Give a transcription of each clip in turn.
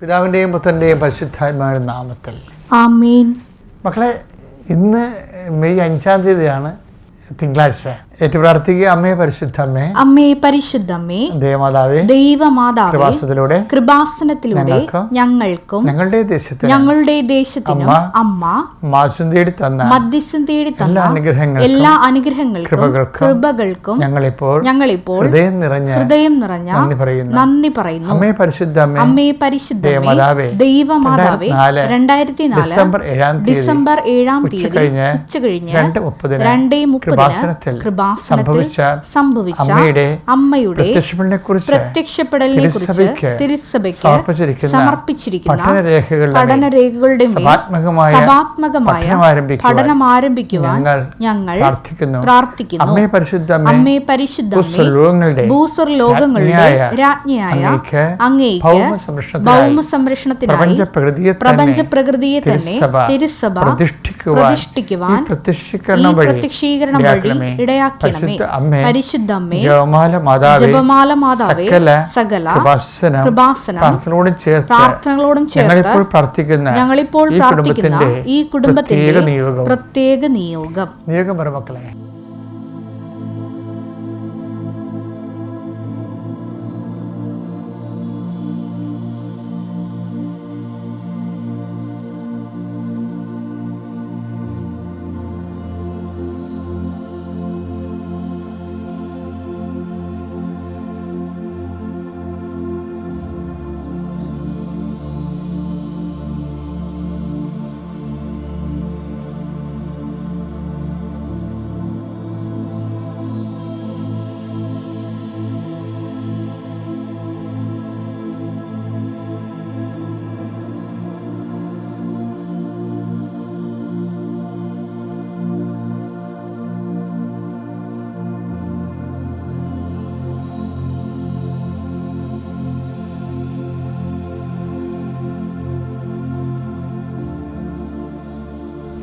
പിതാവിന്റെയും പുത്രന്റെയും പരിശുദ്ധാത്മാവിന്റെ നാമത്തിൽ. ആമേൻ. മക്കളെ ഇന്ന് മെയ് അഞ്ചാം തീയതിയാണ് തിങ്കളാഴ്ച. ഏറ്റു പ്രാർത്ഥിക്കുക. അമ്മയെ പരിശുദ്ധമ്മേ അമ്മേ പരിശുദ്ധമ്മേ ദേവമാതാവേ ദൈവമാതാവേ കൃപാസനത്തിലൂടെ കൃപാസനത്തിലൂടെ ഞങ്ങൾക്കും ഞങ്ങളുടെ ദേശത്തിനും ഞങ്ങളുടെ ദേശത്തിനും അമ്മ മാസം തേടി തന്ന മധ്യസ്ഥം തേടി തന്ന അനുഗ്രഹങ്ങൾ എല്ലാ അനുഗ്രഹങ്ങൾക്കും കൃപകൾക്കും ഞങ്ങളിപ്പോൾ ഞങ്ങളിപ്പോൾ ഹൃദയം നിറഞ്ഞ ഹൃദയം നിറഞ്ഞ നന്ദി പറയുന്നു. നന്ദി പറയുന്നു. അമ്മയെ പരിശുദ്ധമ്മേ അമ്മേ പരിശുദ്ധ ദേവമാതാവേ ദൈവമാതാവേ രണ്ടായിരത്തി നാല് ഡിസംബർ ഏഴാം തീയതി ഡിസംബർ ഏഴാം തീയതി ഉച്ച കഴിഞ്ഞ് രണ്ട് മുപ്പതിന് രണ്ടേ മുപ്പതിന് കൃപാസനത്തിൽ കൃപാസനത്തിൽ സംഭവിച്ച സംഭവിച്ച അമ്മയുടെ പ്രത്യക്ഷപ്പെടലിനെ കുറിച്ച് തിരുസഭയ്ക്ക് സമർപ്പിച്ചിരിക്കുന്ന പഠനരേഖകളുടെ സഭാത്മകമായ പഠനം ആരംഭിക്കുവാൻ ഞങ്ങൾ പ്രാർത്ഥിക്കുന്നു. അമ്മേ പരിശുദ്ധ അമ്മേ പരിശുദ്ധ ഭൂസ്വർ ലോകങ്ങളുടെ രാജ്ഞിയായ അങ്ങേക്ക് ഭൗമ സംരക്ഷണത്തിനായി പ്രപഞ്ച പ്രകൃതിയെ തന്നെ തിരുസഭ പ്രതിഷ്ഠിക്കുവാൻ പ്രത്യക്ഷീകരണം വഴി പ്രത്യക്ഷീകരണം പരിശുദ്ധ അമ്മേ ജപമാല മാതാവേ ജപമാല മാതാവേ സകല സകല കൃപാസനം കൃപാസനം പ്രാർത്ഥനയോടും ചേർത്ത് പ്രാർത്ഥനകളോടും ചേർത്ത് ഞങ്ങളിപ്പോൾ പ്രാർത്ഥിക്കുന്ന ഞങ്ങളിപ്പോൾ പ്രാർത്ഥിക്കുന്ന ഈ കുടുംബത്തിന്റെ പ്രത്യേക നിയോഗം. നിയോഗം. നിയോഗം മക്കളെ.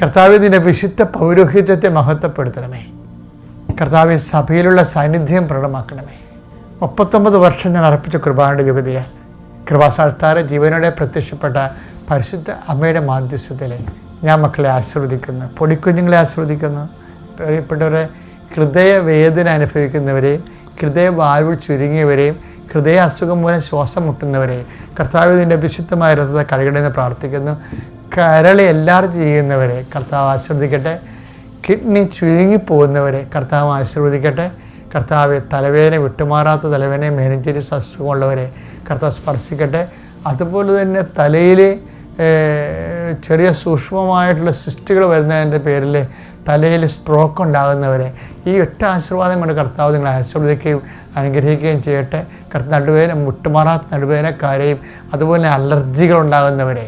കർത്താവ് നിന്റെ വിശുദ്ധ പൗരോഹിത്യത്തെ മഹത്വപ്പെടുത്തണമേ. കർത്താവ് സഭയിലുള്ള സാന്നിധ്യം പ്രകടമാക്കണമേ. മുപ്പത്തൊമ്പത് വർഷം ഞാൻ അർപ്പിച്ച കൃപാനയുടെ യുഗതിയാൽ കൃപാസാൽത്താര ജീവനോടെ പ്രത്യക്ഷപ്പെട്ട പരിശുദ്ധ അമ്മയുടെ മാധ്യസ്ഥത്തിൽ ഞാൻ മക്കളെ ആസ്വദിക്കുന്നു പൊടിക്കുഞ്ഞുങ്ങളെ ആസ്വദിക്കുന്നു പ്രിയപ്പെട്ടവരെ ഹൃദയവേദന അനുഭവിക്കുന്നവരെയും ഹൃദയവാൽവ് ചുരുങ്ങിയവരെയും ഹൃദയ അസുഖം മൂലം ശ്വാസം മുട്ടുന്നവരെ കർത്താവ് നിന്റെ വിശുദ്ധമായ രഥത്തെ കഴുകണമെന്ന് പ്രാർത്ഥിക്കുന്നു. കരളി എല്ലാവരും ചെയ്യുന്നവരെ കർത്താവ് ആശീർവദിക്കട്ടെ. കിഡ്നി ചുരുങ്ങിപ്പോകുന്നവരെ കർത്താവ് ആശീർവദിക്കട്ടെ. കർത്താവ് തലവേദന വിട്ടുമാറാത്ത തലവേദന മെനിഞ്ചിരിസ് അസുഖമുള്ളവരെ കർത്താവ് സ്പർശിക്കട്ടെ. അതുപോലെ തന്നെ തലയിൽ ചെറിയ സൂക്ഷ്മമായിട്ടുള്ള സിസ്റ്റുകൾ വരുന്നതിന്റെ പേരിൽ തലയിൽ സ്ട്രോക്ക് ഉണ്ടാകുന്നവരെ ഈ ഒറ്റ ആശീർവാദം കൊണ്ട് കർത്താവ് നിങ്ങളെ ആശീർവദിക്കുകയും അനുഗ്രഹിക്കുകയും ചെയ്യട്ടെ. കർത്ത നടുവേദന മുട്ടുമാറാത്ത നടുവേദനക്കാരെയും അതുപോലെ അലർജികൾ ഉണ്ടാകുന്നവരെ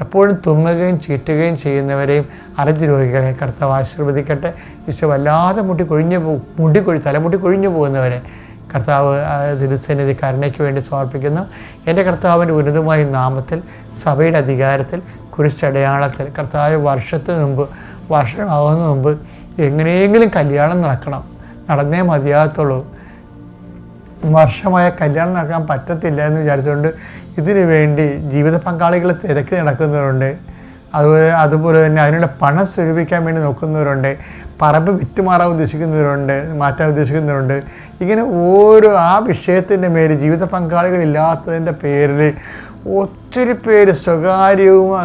എപ്പോഴും തുമ്മുകയും ചീറ്റുകയും ചെയ്യുന്നവരെയും അലർജി രോഗികളെ കർത്താവ് ആശീർവദിക്കട്ടെ. ഈശോ വല്ലാതെ മുട്ടി കൊഴിഞ്ഞു പോകും മുടി കൊഴി തലമുടി കൊഴിഞ്ഞു പോകുന്നവരെ കർത്താവ് ദിവസനിധി കരുണയ്ക്ക് വേണ്ടി സമർപ്പിക്കുന്നു. എന്റെ കർത്താവിന്റെ ഉന്നതമായ നാമത്തിൽ സഭയുടെ അധികാരത്തിൽ കുരിശടയാളത്തിൽ കർത്താവ് വർഷത്തിന് മുമ്പ് വർഷമാകുന്ന മുമ്പ് എങ്ങനെയെങ്കിലും കല്യാണം നടക്കണം. നടന്നേ മതിയാകത്തുള്ളൂ. വർഷമായ കല്യാണം നടക്കാൻ പറ്റത്തില്ല എന്ന് വിചാരിച്ചുകൊണ്ട് ഇതിനു വേണ്ടി ജീവിത പങ്കാളികൾ തിരക്കി നടക്കുന്നവരുണ്ട്. അതുപോലെ അതുപോലെ തന്നെ അതിനുള്ള പണം സ്വരൂപിക്കാൻ വേണ്ടി നോക്കുന്നവരുണ്ട്. പറമ്പ് വിറ്റുമാറാൻ ഉദ്ദേശിക്കുന്നവരുണ്ട് മാറ്റാൻ ഉദ്ദേശിക്കുന്നവരുണ്ട്. ഇങ്ങനെ ഓരോ ആ വിഷയത്തിന്റെ മേൽ ജീവിത പങ്കാളികളില്ലാത്തതിന്റെ പേരിൽ ഒത്തിരി പേര് സ്വകാര്യവും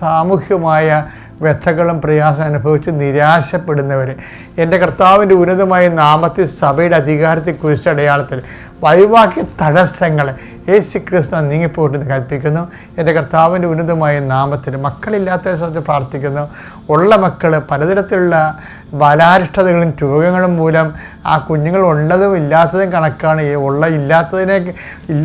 സാമൂഹ്യമായ വ്യഥകളും പ്രയാസം അനുഭവിച്ച് നിരാശപ്പെടുന്നവർ എന്റെ കർത്താവിന്റെ ഉന്നതമായ നാമത്തിൽ സഭയുടെ അധികാരത്തെ കുറിച്ചടയാളത്തിൽ വഴിവാക്കിയ തടസ്സങ്ങൾ യേശു ക്രിസ്തു നീങ്ങിപ്പോട്ടെന്ന് കൽപ്പിക്കുന്നു. എന്റെ കർത്താവിന്റെ ഉന്നതമായ നാമത്തിൽ മക്കളില്ലാത്ത സംബന്ധിച്ച് പ്രാർത്ഥിക്കുന്നു. ഉള്ള മക്കൾ പലതരത്തിലുള്ള ബാലാരിഷ്ടതകളും രോഗങ്ങളും മൂലം ആ കുഞ്ഞുങ്ങൾ ഉള്ളതും ഇല്ലാത്തതും കണക്കാണ്. ഉള്ള ഇല്ലാത്തതിനെ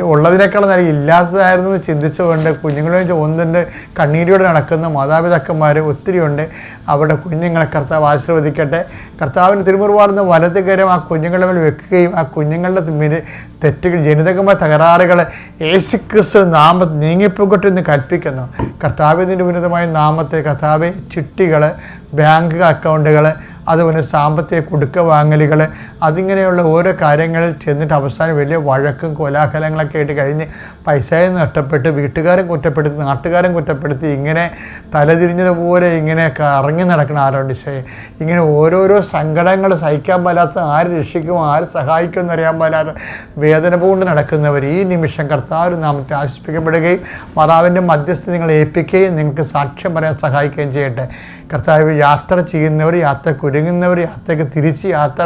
ഉള്ളതിനേക്കാളും നല്ല ഇല്ലാത്തതായിരുന്നു എന്ന് ചിന്തിച്ചുകൊണ്ട് കുഞ്ഞുങ്ങളെ ഒന്നിന്റെ കണ്ണീരോടെ നടക്കുന്ന മാതാപിതാക്കന്മാർ ഒത്തിരിയുണ്ട്. അവിടെ കുഞ്ഞുങ്ങളെ കർത്താവ് ആശീർവദിക്കട്ടെ. കർത്താവിന് തിരുമുറുപാടുന്ന വലത് കരം ആ കുഞ്ഞുങ്ങളുടെ മേൽ വെക്കുകയും ആ കുഞ്ഞുങ്ങളുടെ തെറ്റുകൾ ജനിതകമായ തകരാറുകൾ യേശു ക്രിസ്തു നാമ നീങ്ങിപ്പോകട്ടെ എന്ന് കൽപ്പിക്കുന്നു. കർത്താവിന്റെ ഉന്നതമായ നാമത്തെ കർത്താവ് ചിട്ടികൾ ബാങ്ക് അക്കൗണ്ടുകൾ അതുപോലെ സാമ്പത്തിക കുടുക്ക വാങ്ങലുകൾ അതിങ്ങനെയുള്ള ഓരോ കാര്യങ്ങളിൽ ചെന്നിട്ട് അവസാനം വലിയ വഴക്കും കോലാഹലങ്ങളൊക്കെ ആയിട്ട് കഴിഞ്ഞ് പൈസയും നഷ്ടപ്പെട്ട് വീട്ടുകാരും കുറ്റപ്പെടുത്തി നാട്ടുകാരും കുറ്റപ്പെടുത്തി ഇങ്ങനെ തലതിരിഞ്ഞതുപോലെ ഇങ്ങനെ കറങ്ങി നടക്കുന്ന ശേ ഇങ്ങനെ ഓരോരോ സങ്കടങ്ങൾ സഹിക്കാൻ പാലാത്ത ആര് രക്ഷിക്കും ആര് സഹായിക്കും എന്നറിയാൻ പാലാത്ത വേദന കൊണ്ട് നടക്കുന്നവർ ഈ നിമിഷം കർത്താവ് നാമത്തെ ആശ്വസിപ്പിക്കപ്പെടുകയും മാതാവിന്റെ മധ്യസ്ഥ നിങ്ങളെ ഏൽപ്പിക്കുകയും നിങ്ങൾക്ക് സാക്ഷ്യം പറയാൻ സഹായിക്കുകയും ചെയ്യട്ടെ. കർത്താവ് യാത്ര ചെയ്യുന്നവർ യാത്ര കുരുങ്ങുന്നവർ യാത്രയ്ക്ക് തിരിച്ച് യാത്ര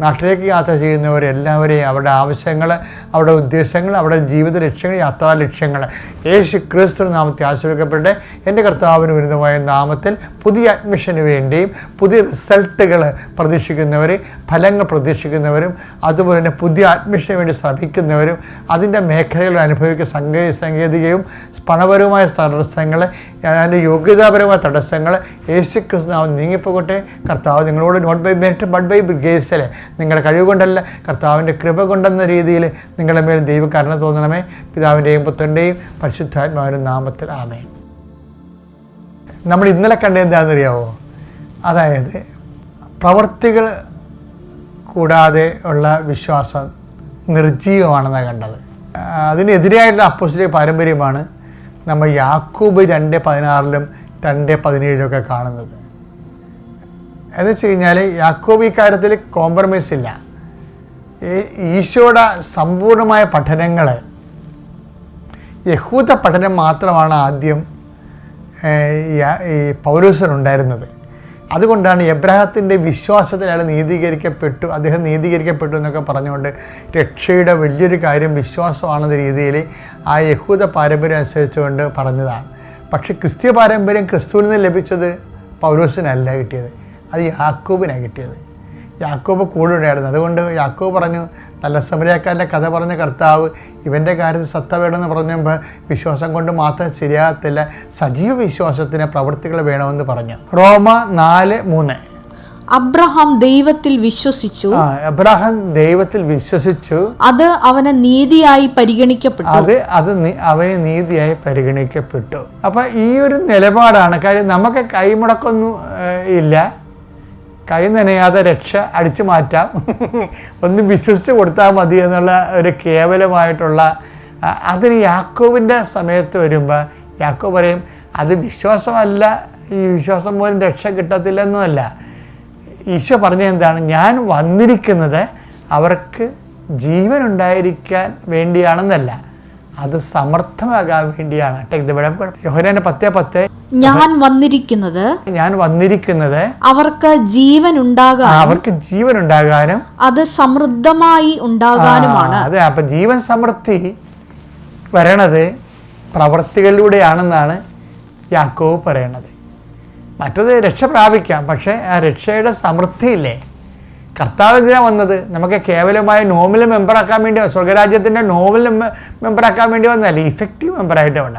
നാട്ടിലേക്ക് യാത്ര ചെയ്യുന്നവർ എല്ലാവരെയും അവരുടെ ആവശ്യങ്ങൾ അവരുടെ ഉദ്ദേശങ്ങൾ അവരുടെ ജീവിത ലക്ഷ്യങ്ങൾ യാത്രാ ലക്ഷ്യങ്ങൾ യേശു ക്രിസ്തു നാമത്തെ ആശ്രയിക്കപ്പെട്ട് എന്റെ കർത്താവിന് വിരുദ്ധമായ നാമത്തിൽ പുതിയ അഡ്മിഷന് വേണ്ടിയും പുതിയ റിസൾട്ടുകൾ പ്രതീക്ഷിക്കുന്നവരും ഫലങ്ങൾ പ്രതീക്ഷിക്കുന്നവരും അതുപോലെ തന്നെ പുതിയ അഡ്മിഷന് വേണ്ടി ശ്രമിക്കുന്നവരും അതിന്റെ മേഖലകൾ അനുഭവിക്കുന്ന സങ്കേ സാങ്കേതികവും പണപരവുമായ തടസ്സങ്ങൾ അതിന്റെ യോഗ്യതാപരമായ തടസ്സങ്ങൾ യേശു ക്രിസ്തുനാവ് നീങ്ങിപ്പോകട്ടെ. കർത്താവ് നിങ്ങളോട് not by bet but by ഗ്രേസിൽ നിങ്ങളുടെ കഴിവ് കൊണ്ടല്ല കർത്താവിന്റെ കൃപ കൊണ്ടെന്ന രീതിയിൽ നിങ്ങളുടെ മേൽ ദൈവകരുണ തോന്നണമേ. പിതാവിന്റെയും പുത്രന്റെയും പരിശുദ്ധാത്മാവിന്റെ നാമത്തിൽ ആമേ നമ്മൾ ഇന്നലെ കണ്ട എന്താണെന്നറിയാവോ? അതായത് പ്രവർത്തികൾ കൂടാതെ ഉള്ള വിശ്വാസം നിർജീവമാണെന്ന് കണ്ടത്. അതിനെതിരായിട്ടുള്ള അപ്പോസിറ്റീവ് പാരമ്പര്യമാണ് നമ്മൾ യാക്കൂബ് രണ്ട് പതിനാറിലും രണ്ട് പതിനേഴൊക്കെ കാണുന്നത്. എന്ന് വെച്ച് കഴിഞ്ഞാൽ യാക്കോബ് ഈ കാര്യത്തിൽ കോംപ്രമൈസ് ഇല്ല. ഈശോയുടെ സമ്പൂർണമായ പഠനങ്ങൾ യഹൂദ പഠനം മാത്രമാണ് ആദ്യം ഈ പൗരൂസനുണ്ടായിരുന്നത് അതുകൊണ്ടാണ് എബ്രാഹത്തിന്റെ വിശ്വാസത്തിൽ അയാൾ നീതീകരിക്കപ്പെട്ടു അദ്ദേഹം നീതീകരിക്കപ്പെട്ടു എന്നൊക്കെ പറഞ്ഞുകൊണ്ട് രക്ഷയുടെ വലിയൊരു കാര്യം വിശ്വാസമാണെന്ന രീതിയിൽ ആ യഹൂദ പാരമ്പര്യം അനുസരിച്ചുകൊണ്ട് പറഞ്ഞതാണ്. പക്ഷേ ക്രിസ്ത്യ പാരമ്പര്യം ക്രിസ്തുവിൽ നിന്ന് ലഭിച്ചത് പൗലോസിനല്ല കിട്ടിയത്. അത് യാക്കോബിനാണ് കിട്ടിയത്. യാക്കോബ് കൂടെ ഉണ്ടായിരുന്നു അതുകൊണ്ട് യാക്കോബ് പറഞ്ഞു നല്ല സമരക്കാരന്റെ കഥ പറഞ്ഞ കർത്താവ് ഇവന്റെ കാര്യത്തിൽ സത്ത വേണമെന്ന് പറഞ്ഞപ്പോൾ വിശ്വാസം കൊണ്ട് മാത്രം ശരിയാകത്തില്ല. സജീവ വിശ്വാസത്തിന് പ്രവൃത്തികൾ വേണമെന്ന് പറഞ്ഞു. റോമ നാല് മൂന്ന്. അബ്രഹാം ദൈവത്തിൽ വിശ്വസിച്ചു. അബ്രഹാം ദൈവത്തിൽ വിശ്വസിച്ചു. അത് അവനെ നീതിയായി പരിഗണിക്കപ്പെട്ടു. അത് അത് അവന് നീതിയായി പരിഗണിക്കപ്പെട്ടു. അപ്പൊ ഈ ഒരു നിലപാടാണ്. കാര്യം നമുക്ക് കൈമുടക്കൊന്നും ഇല്ല. കൈ നനയാതെ രക്ഷ അടിച്ചു മാറ്റാം. ഒന്ന് വിശ്വസിച്ച് കൊടുത്താൽ മതി എന്നുള്ള ഒരു കേവലമായിട്ടുള്ള അതിന് യാക്കോവിന്റെ സമയത്ത് വരുമ്പോൾ യാക്കോ പറയും അത് വിശ്വാസമല്ല. ഈ വിശ്വാസം പോലും രക്ഷ കിട്ടത്തില്ലെന്നുമല്ല. ഈശോ പറഞ്ഞത് എന്താണ്? ഞാൻ വന്നിരിക്കുന്നത് അവർക്ക് ജീവൻ ഉണ്ടായിരിക്കാൻ വേണ്ടിയാണെന്നല്ല. അത് സമർത്ഥമാകാൻ വേണ്ടിയാണ്. ടേക്ക് ദ യോഹനാന്റെ പത്തേ പത്ത്. ഞാൻ വന്നിരിക്കുന്നത് ഞാൻ വന്നിരിക്കുന്നത് അവർക്ക് ജീവൻ ഉണ്ടാകാൻ അവർക്ക് ജീവൻ ഉണ്ടാകാനും അത് സമൃദ്ധമായി ഉണ്ടാകാനുമാണ്. അതെ അപ്പൊ ജീവൻ സമൃദ്ധി വരണത് പ്രവർത്തികളിലൂടെയാണെന്നാണ് യാക്കോവ് പറയണത്. മറ്റത് രക്ഷ പ്രാപിക്കാം. പക്ഷേ ആ രക്ഷയുടെ സമൃദ്ധിയില്ലേ? കർത്താവ് എന്തിനാണ് വന്നത്? നമുക്ക് കേവലമായ നോമിൽ മെമ്പറാക്കാൻ വേണ്ടി സ്വർഗരാജ്യത്തിന്റെ നോമിൽ മെമ്പറാക്കാൻ വേണ്ടി വന്നതല്ല? ഇഫക്റ്റീവ് മെമ്പറായിട്ട് വേണ്ട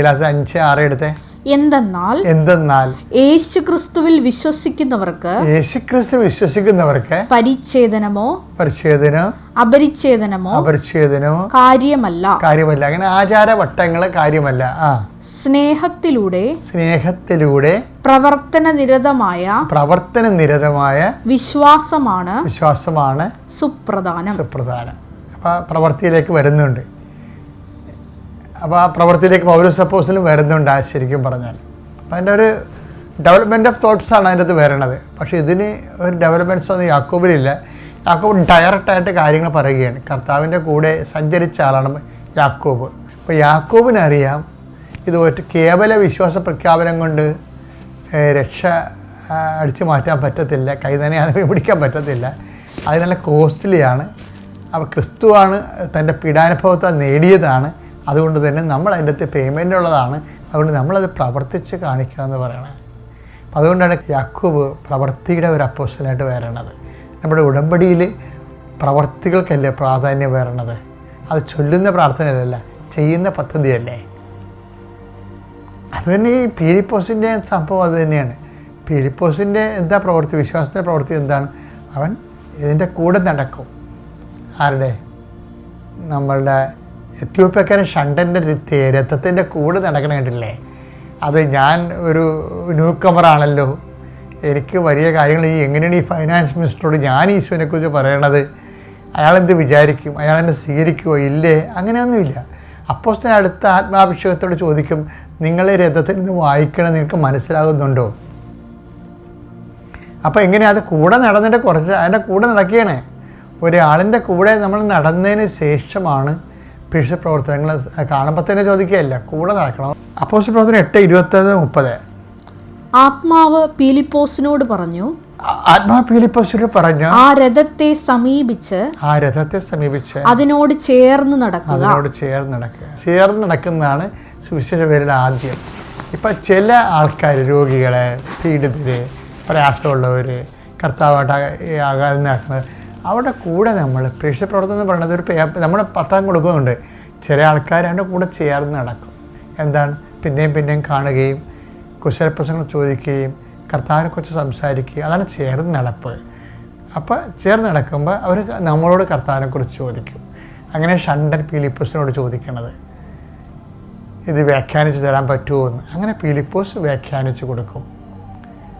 ക്ലാസ് അഞ്ച് ആറ് എടുത്തേ. എന്തെന്നാൽ എന്തെന്നാൽ? യേശു ക്രിസ്തുവിൽ വിശ്വസിക്കുന്നവർക്ക് യേശുക്രിസ്തു വിശ്വസിക്കുന്നവർക്ക് പരിച്ഛേദനമോ പരിച്ഛേദനോ? അപരിച്ഛേദനമോ അപരിച്ഛേദനമോ കാര്യമല്ല. കാര്യമല്ല. അങ്ങനെ ആചാരവട്ടങ്ങൾ കാര്യമല്ല. ആ. സ്നേഹത്തിലൂടെ സ്നേഹത്തിലൂടെ പ്രവർത്തന നിരതമായ പ്രവർത്തന നിരതമായ വിശ്വാസമാണ് വിശ്വാസമാണ് സുപ്രധാനം. സുപ്രധാനം. അപ്പോൾ പ്രവൃത്തിയിലേക്ക് വരുന്നുണ്ട്. അപ്പോൾ ആ പ്രവൃത്തിയിലേക്ക് പൗരസപ്പോസിലും വരുന്നുണ്ട് ആ ശരിക്കും പറഞ്ഞാൽ. അപ്പം അതിന്റെ ഒരു ഡെവലപ്മെന്റ് ഓഫ് തോട്ട്സ് ആണ് അതിന്റെ അത് വരണത്. പക്ഷേ ഇതിന് ഒരു ഡെവലപ്മെന്റ്സ് ഒന്നും യാക്കോബിലില്ല യാക്കോബ് ഡയറക്റ്റായിട്ട് കാര്യങ്ങൾ പറയുകയാണ്. കർത്താവിന്റെ കൂടെ സഞ്ചരിച്ച ആളാണ് യാക്കോബ്. അപ്പോൾ യാക്കോബിനറിയാം ഇത് ഒറ്റ കേവല വിശ്വാസ പ്രഖ്യാപനം കൊണ്ട് രക്ഷ അടിച്ചു മാറ്റാൻ പറ്റത്തില്ല കൈ തന്നെ പിടിക്കാൻ പറ്റത്തില്ല. അത് നല്ല കോസ്റ്റ്ലിയാണ്. അപ്പോൾ ക്രിസ്തുവാണ് തന്റെ പീഡാനുഭവത്താൽ നേടിയതാണ്. അതുകൊണ്ട് തന്നെ നമ്മൾ അതിന്റെ അകത്ത് പേയ്മെന്റ് ഉള്ളതാണ്. അതുകൊണ്ട് നമ്മളത് പ്രവർത്തിച്ച് കാണിക്കണം എന്ന് പറയണത് അപ്പം അതുകൊണ്ടാണ് യാക്കൂബ് പ്രവർത്തിയുടെ ഒരു അപ്പോസ്റ്റലായിട്ട് വരണത്. നമ്മുടെ ഉടമ്പടിയിൽ പ്രവർത്തികൾക്കല്ലേ പ്രാധാന്യം വരണത്? അത് ചൊല്ലുന്ന പ്രാർത്ഥനയല്ല ചെയ്യുന്ന പദ്ധതിയല്ലേ? അത് തന്നെ ഈ പീലിപ്പോസിന്റെ സംഭവം അത് തന്നെയാണ്. എന്താ പ്രവൃത്തി? വിശ്വാസത്തിന്റെ പ്രവൃത്തി എന്താണ്? അവൻ ഇതിന്റെ കൂടെ നടക്കും. ആരുടെ? നമ്മളുടെ എത്യോപ്യക്കാരൻ ഷണ്ടന്റെ രഥത്തിന്റെ കൂടെ നടക്കണ കണ്ടില്ലേ? അത് ഞാൻ ഒരു ന്യൂ കമറാണല്ലോ എനിക്ക് വലിയ കാര്യങ്ങൾ ഈ എങ്ങനെയാണ് ഈ ഫൈനാൻസ് മിനിസ്റ്ററോട് ഞാൻ ഈശോനെക്കുറിച്ച് പറയണത്? അയാളെന്ത് വിചാരിക്കും? അയാളെന്നെ സ്വീകരിക്കുമോ ഇല്ലേ? അങ്ങനെയൊന്നുമില്ല. അപ്പോസ്തലൻ അടുത്ത ആത്മാഭിഷേകത്തോട് ചോദിക്കും നിങ്ങളെ രഥത്തിൽ നിന്ന് വായിക്കണം നിങ്ങൾക്ക് മനസ്സിലാകുന്നുണ്ടോ? അപ്പോൾ എങ്ങനെയാണ് അത് കൂടെ നടന്നിട്ട് കുറച്ച് അതിന്റെ കൂടെ നടക്കുകയാണ്. ഒരാളിന്റെ കൂടെ നമ്മൾ നടന്നതിന് ശേഷമാണ് പിഴ പ്രവർത്തനങ്ങൾ കാണുമ്പോൾ തന്നെ ചോദിക്കുകയല്ല കൂടെ നടക്കണം. അപ്പോസ് പ്രവർത്തനം എട്ട് ഇരുപത്തത് മുപ്പത്. ആത്മാവ് പീലിപ്പോസിനോട് പറഞ്ഞു ആത്മാവ് പീലിപ്പോസിനോട് പറഞ്ഞു ആ രഥത്തെ സമീപിച്ച് ആ രഥത്തെ സമീപിച്ച് അതിനോട് ചേർന്ന് നടക്കുക. അതിനോട് ചേർന്ന് നടക്കുക. ചേർന്ന് നടക്കുന്നതാണ് സുവിശേഷ പേരിൽ ആദ്യം. ഇപ്പം ചില ആൾക്കാർ രോഗികളെ പീഡിതര് പ്രയാസമുള്ളവർ കർത്താവായിട്ട് ആകാതെ നടക്കുന്നത് അവിടെ കൂടെ നമ്മൾ പ്രേക്ഷ പ്രവർത്തനം എന്ന് പറയുന്നത് ഒരു നമ്മൾ പത്രം കൊടുക്കുന്നുണ്ട്. ചില ആൾക്കാർ അതിന്റെ കൂടെ ചേർന്ന് നടക്കും. എന്താണ്? പിന്നെയും പിന്നെയും കാണുകയും കുശലപ്രസംഗം ചോദിക്കുകയും കർത്താവിനെക്കുറിച്ച് സംസാരിക്കുകയും അതാണ് ചേർന്ന് നടപ്പ്. അപ്പോൾ ചേർന്ന് നടക്കുമ്പോൾ അവർ നമ്മളോട് കർത്താവിനെക്കുറിച്ച് ചോദിക്കും. അങ്ങനെ ഷണ്ടൻ പീലിപ്പസിനോട് ചോദിക്കണത്. ഇത് വ്യാഖ്യാനിച്ച് തരാൻ പറ്റുമോ എന്ന് അങ്ങനെ ഫിലിപ്പോസ് വ്യാഖ്യാനിച്ച് കൊടുക്കും.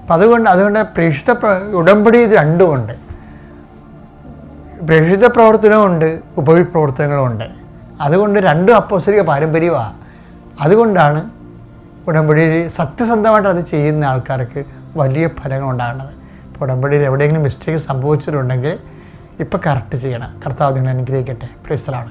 അപ്പം അതുകൊണ്ട് അതുകൊണ്ട് പ്രേക്ഷിത പ്ര- ഉടമ്പടി ഇത് രണ്ടുമുണ്ട്. പ്രേക്ഷിത പ്രവർത്തനമുണ്ട് ഉപവിപ്രവർത്തനങ്ങളുമുണ്ട് അതുകൊണ്ട് രണ്ടും അപ്പോസ്തലിക പാരമ്പര്യമാണ്. അതുകൊണ്ടാണ് ഉടമ്പടി സത്യസന്ധമായിട്ട് അത് ചെയ്യുന്ന ആൾക്കാർക്ക് വലിയ ഫലങ്ങൾ ഉണ്ടാകുന്നത്. ഇപ്പോൾ ഉടമ്പടിയിൽ എവിടെയെങ്കിലും മിസ്റ്റേക്ക് സംഭവിച്ചിട്ടുണ്ടെങ്കിൽ ഇപ്പോൾ കറക്റ്റ് ചെയ്യണം. കർത്താവ് നിങ്ങൾ അനുഗ്രഹിക്കട്ടെ. പ്രൈസലാണ്